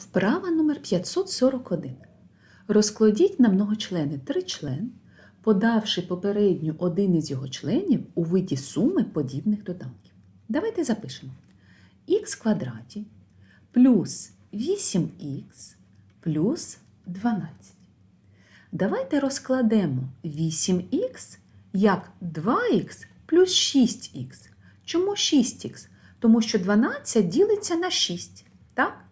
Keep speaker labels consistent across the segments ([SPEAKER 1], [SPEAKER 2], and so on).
[SPEAKER 1] Вправа номер 541. Розкладіть на многочлени тричлен, подавши попередню один із його членів у виді суми подібних доданків. Давайте запишемо х квадраті плюс 8х плюс 12. Давайте розкладемо 8х як 2х плюс 6х. Чому 6х? Тому що 12 ділиться на 6. Так?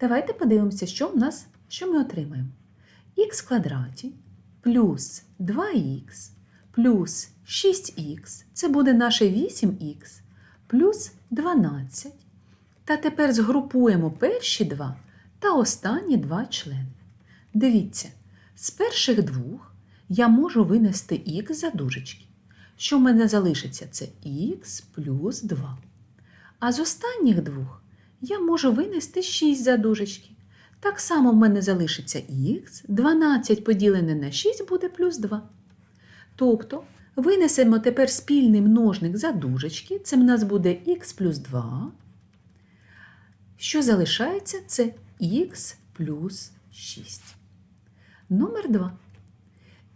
[SPEAKER 1] Давайте подивимося, що в нас, що ми отримаємо. х квадраті плюс 2х плюс 6х це буде наше 8х плюс 12. Та тепер згрупуємо перші два та останні два члени. Дивіться, з перших двох я можу винести х за дужечки. Що в мене залишиться? Це х плюс 2. А з останніх двох я можу винести 6 за дужечки. Так само в мене залишиться х, 12 поділене на 6 буде плюс 2. Тобто винесемо тепер спільний множник за дужечки, це в нас буде х плюс 2. Що залишається, це х плюс 6. Номер 2.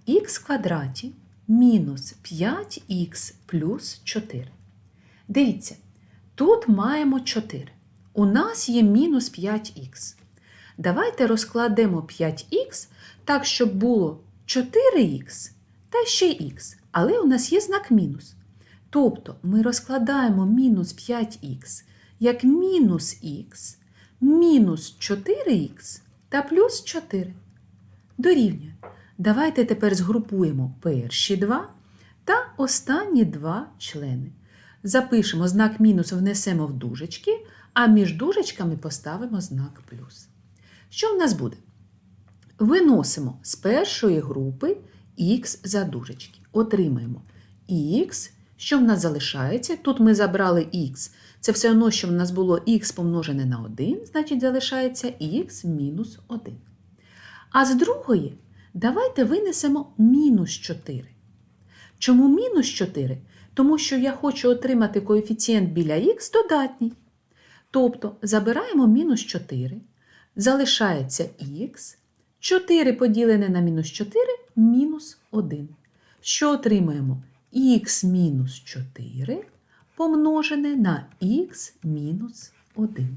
[SPEAKER 1] х квадраті мінус 5х плюс 4. Дивіться, тут маємо 4. У нас є мінус 5х. Давайте розкладемо 5х так, щоб було 4х та ще х. Але у нас є знак мінус. Тобто ми розкладаємо мінус 5х як мінус х, мінус 4х та плюс 4. Дорівнює. Давайте тепер згрупуємо перші два та останні два члени. Запишемо знак мінус, внесемо в дужечки, а між дужечками поставимо знак плюс. Що в нас буде? Виносимо з першої групи х за дужечки. Отримаємо х, що в нас залишається. Тут ми забрали х. Це все одно, що в нас було х помножене на 1, значить залишається х мінус 1. А з другої давайте винесемо мінус 4. Чому мінус 4? Тому що я хочу отримати коефіцієнт біля х додатній. Тобто забираємо мінус 4, залишається х, 4 поділене на мінус 4 мінус 1. Що отримаємо? х мінус 4 помножене на х мінус 1.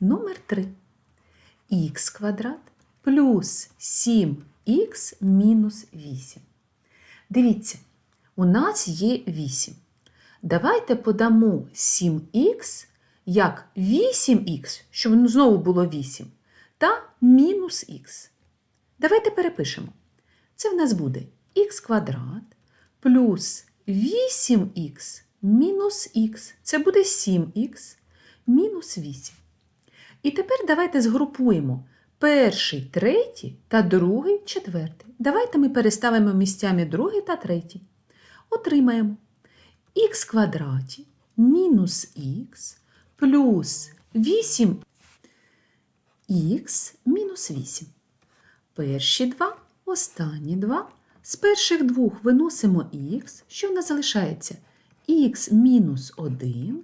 [SPEAKER 1] Номер 3. х квадрат плюс 7х мінус 8. Дивіться, у нас є 8. Давайте подамо 7х як 8х, щоб знову було 8, та мінус х. Давайте перепишемо. Це в нас буде х квадрат плюс 8х мінус х. Це буде 7х мінус 8. І тепер давайте згрупуємо перший, третій та другий, четвертий. Давайте ми переставимо місцями другий та третій. Отримаємо х квадраті мінус х плюс 8х мінус 8. Перші два, останні два. З перших двох виносимо х, що в нас залишається х мінус 1,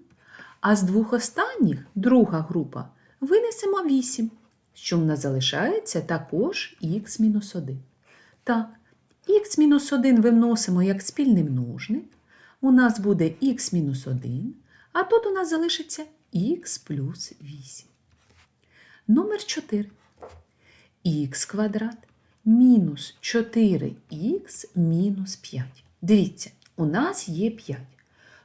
[SPEAKER 1] а з двох останніх, друга група, винесемо 8, що в нас залишається також х мінус 1. Так, х мінус 1 виносимо як спільний множник. У нас буде х мінус 1, а тут у нас залишиться х плюс 8. Номер 4. х квадрат мінус 4х мінус 5. Дивіться, у нас є 5.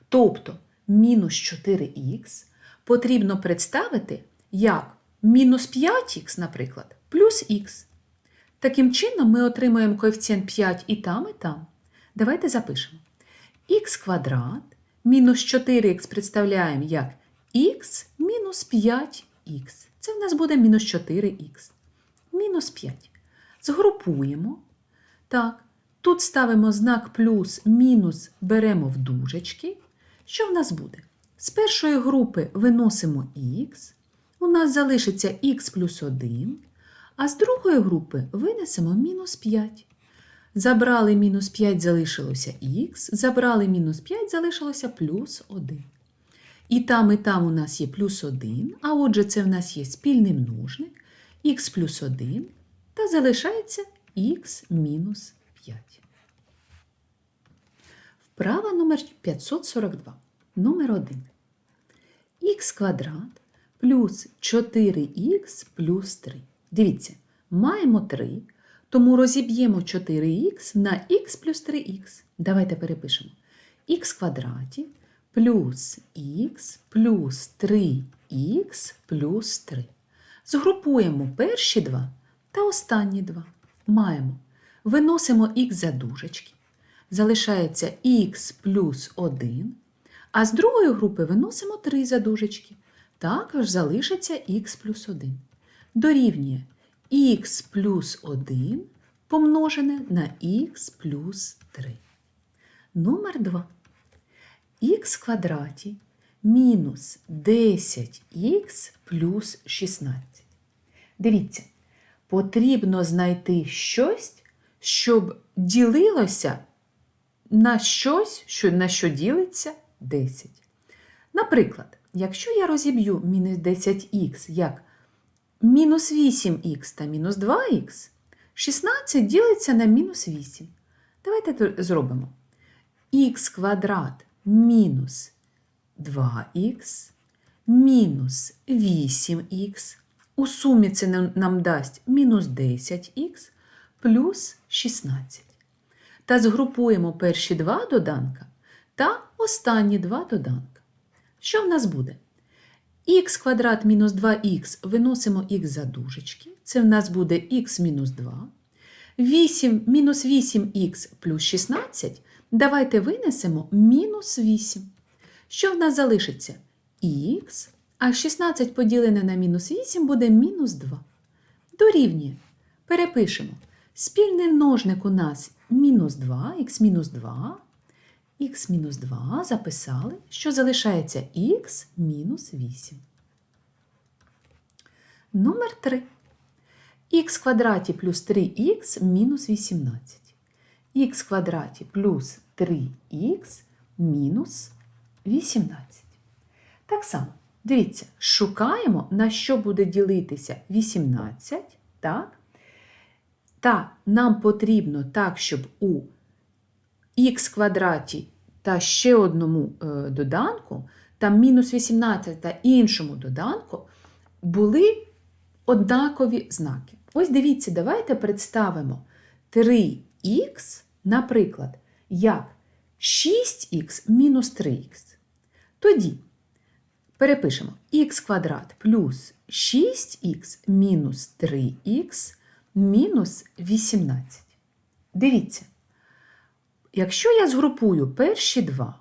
[SPEAKER 1] Тобто мінус 4х потрібно представити як мінус 5х, наприклад, плюс х. Таким чином ми отримуємо коефіцієнт 5 і там, і там. Давайте запишемо. х квадрат мінус 4х представляємо як х мінус 5х. Це в нас буде мінус 4х. Мінус 5. Згрупуємо. Так, тут ставимо знак плюс, мінус беремо в дужечки. Що в нас буде? З першої групи виносимо х, у нас залишиться х плюс 1, а з другої групи винесемо мінус 5. Забрали мінус 5, залишилося х, забрали мінус 5, залишилося плюс 1. І там, і там у нас є плюс 1, а отже, це в нас є спільний множник х плюс 1 та залишається х мінус 5. Вправа номер 542. Номер 1. х квадрат плюс 4х плюс 3. Дивіться, маємо 3, тому розіб'ємо 4х на х плюс 3х. Давайте перепишемо. х квадраті плюс х плюс 3х плюс 3. Згрупуємо перші два та останні два. Маємо. Виносимо х за дужечки. Залишається х плюс 1. А з другої групи виносимо 3 за дужечки. Також залишиться х плюс 1. Дорівнює х плюс 1 помножене на х плюс 3. Номер 2. Х квадраті мінус 10х плюс 16. Дивіться, потрібно знайти щось, щоб ділилося на щось, що, на що ділиться 10. Наприклад, якщо я розіб'ю мінус 10х як мінус 8х та мінус 2х, 16 ділиться на мінус 8. Давайте зробимо. х квадрат мінус 2х мінус 8х. У сумі це нам- дасть мінус 10х плюс 16. Та згрупуємо перші два доданка та останні два доданка. Що в нас буде? х квадрат мінус 2х виносимо х за дужечки. Це в нас буде х мінус 2. 8, мінус 8х плюс 16. Давайте винесемо мінус 8. Що в нас залишиться? х, а 16 поділене на мінус 8 буде мінус 2. Дорівнює. Перепишемо. Спільний множник у нас мінус 2, х мінус 2. х мінус 2 записали, що залишається х мінус 8. Номер 3. х квадраті плюс 3х мінус 18. Х квадраті плюс 3х мінус 18. Так само, дивіться, шукаємо, на що буде ділитися 18, так? Та нам потрібно так, щоб у х квадраті та ще одному е, доданку, там мінус 18 та іншому доданку, були однакові знаки. Ось дивіться, давайте представимо 3х, наприклад, як 6х мінус 3х. Тоді перепишемо х квадрат плюс 6х мінус 3х мінус 18. Дивіться, якщо я згрупую перші два,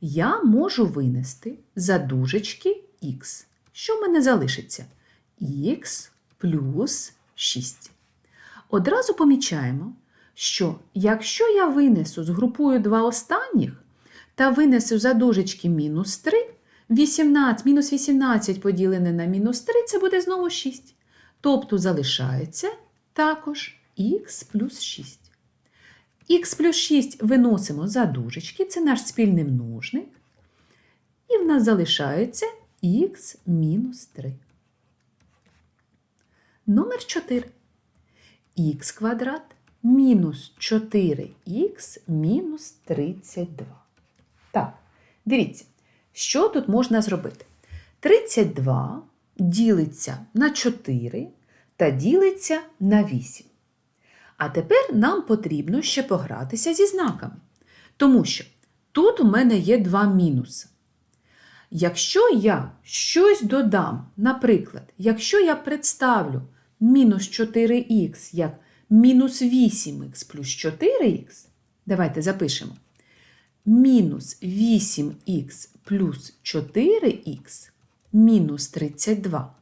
[SPEAKER 1] я можу винести за дужечки х. Що в мене залишиться? х плюс 6. Одразу помічаємо, що якщо я винесу, згрупую два останніх та винесу за дужечки мінус 3, 18, мінус 18 поділене на мінус 3 це буде знову 6. Тобто залишається також х плюс 6. Х плюс 6 виносимо за дужечки, це наш спільний множник. І в нас залишається х мінус 3. Номер 4. х квадрат мінус 4х мінус 32. Так, дивіться, що тут можна зробити? 32 ділиться на 4 та ділиться на 8. А тепер нам потрібно ще погратися зі знаками. Тому що тут у мене є два мінуси. Якщо я щось додам, наприклад, якщо я представлю мінус 4х як мінус 8х плюс 4х, давайте запишемо. Мінус 8х плюс 4х мінус 32.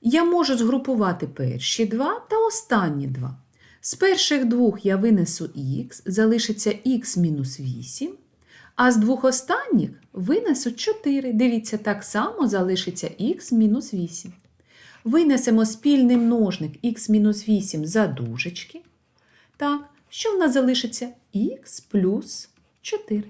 [SPEAKER 1] Я можу згрупувати перші два та останні два. З перших двох я винесу х, залишиться х мінус 8, а з двох останніх винесу 4. Дивіться, так само залишиться х мінус 8. Винесемо спільний множник х-8 за дужечки. Так, що в нас залишиться? х плюс 4.